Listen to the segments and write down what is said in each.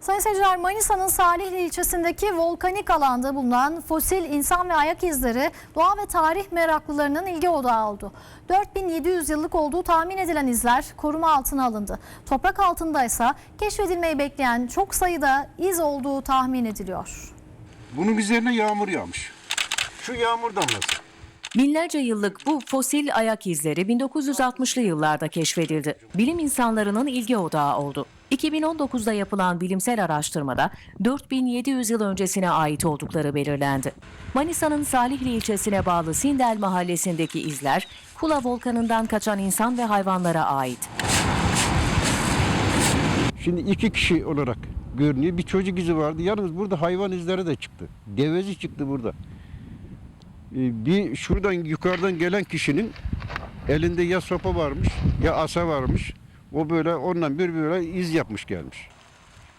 Sayın seyirciler Manisa'nın Salihli ilçesindeki volkanik alanda bulunan fosil insan ve ayak izleri doğa ve tarih meraklılarının ilgi odağı oldu. 4700 yıllık olduğu tahmin edilen izler koruma altına alındı. Toprak altındaysa keşfedilmeyi bekleyen çok sayıda iz olduğu tahmin ediliyor. Bunun üzerine yağmur yağmış. Şu yağmur damlası. Binlerce yıllık bu fosil ayak izleri 1960'lı yıllarda keşfedildi. Bilim insanlarının ilgi odağı oldu. 2019'da yapılan bilimsel araştırmada 4700 yıl öncesine ait oldukları belirlendi. Manisa'nın Salihli ilçesine bağlı Sindel mahallesindeki izler, Kula volkanından kaçan insan ve hayvanlara ait. Şimdi iki kişi olarak görünüyor. Bir çocuk izi vardı. Yalnız burada hayvan izleri de çıktı. Devezi çıktı burada. Ee, Bir şuradan yukarıdan gelen kişinin elinde ya sopa varmış ya asa varmış. O böyle ondan bir böyle iz yapmış gelmiş.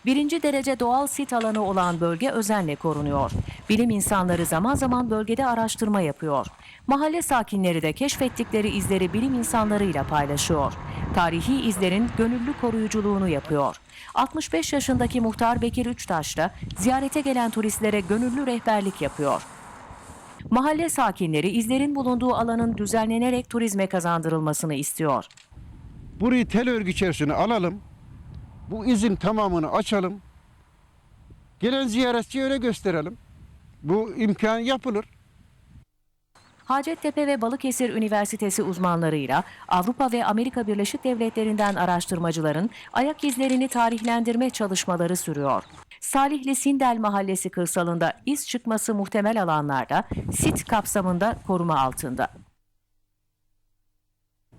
Birinci derece doğal sit alanı olan bölge özenle korunuyor. Bilim insanları zaman zaman bölgede araştırma yapıyor. Mahalle sakinleri de keşfettikleri izleri bilim insanlarıyla paylaşıyor. Tarihi izlerin gönüllü koruyuculuğunu yapıyor. 65 yaşındaki muhtar Bekir Üçtaş da ziyarete gelen turistlere gönüllü rehberlik yapıyor. Mahalle sakinleri izlerin bulunduğu alanın düzenlenerek turizme kazandırılmasını istiyor. Burayı tel örgü içerisine alalım. Bu izin tamamını açalım. Gelen ziyaretçiye öyle gösterelim. Bu imkan yapılır. Hacettepe ve Balıkesir Üniversitesi uzmanlarıyla Avrupa ve Amerika Birleşik Devletleri'nden araştırmacıların ayak izlerini tarihlendirme çalışmaları sürüyor. Salihli Sindel Mahallesi kırsalında iz çıkması muhtemel alanlarda sit kapsamında koruma altında.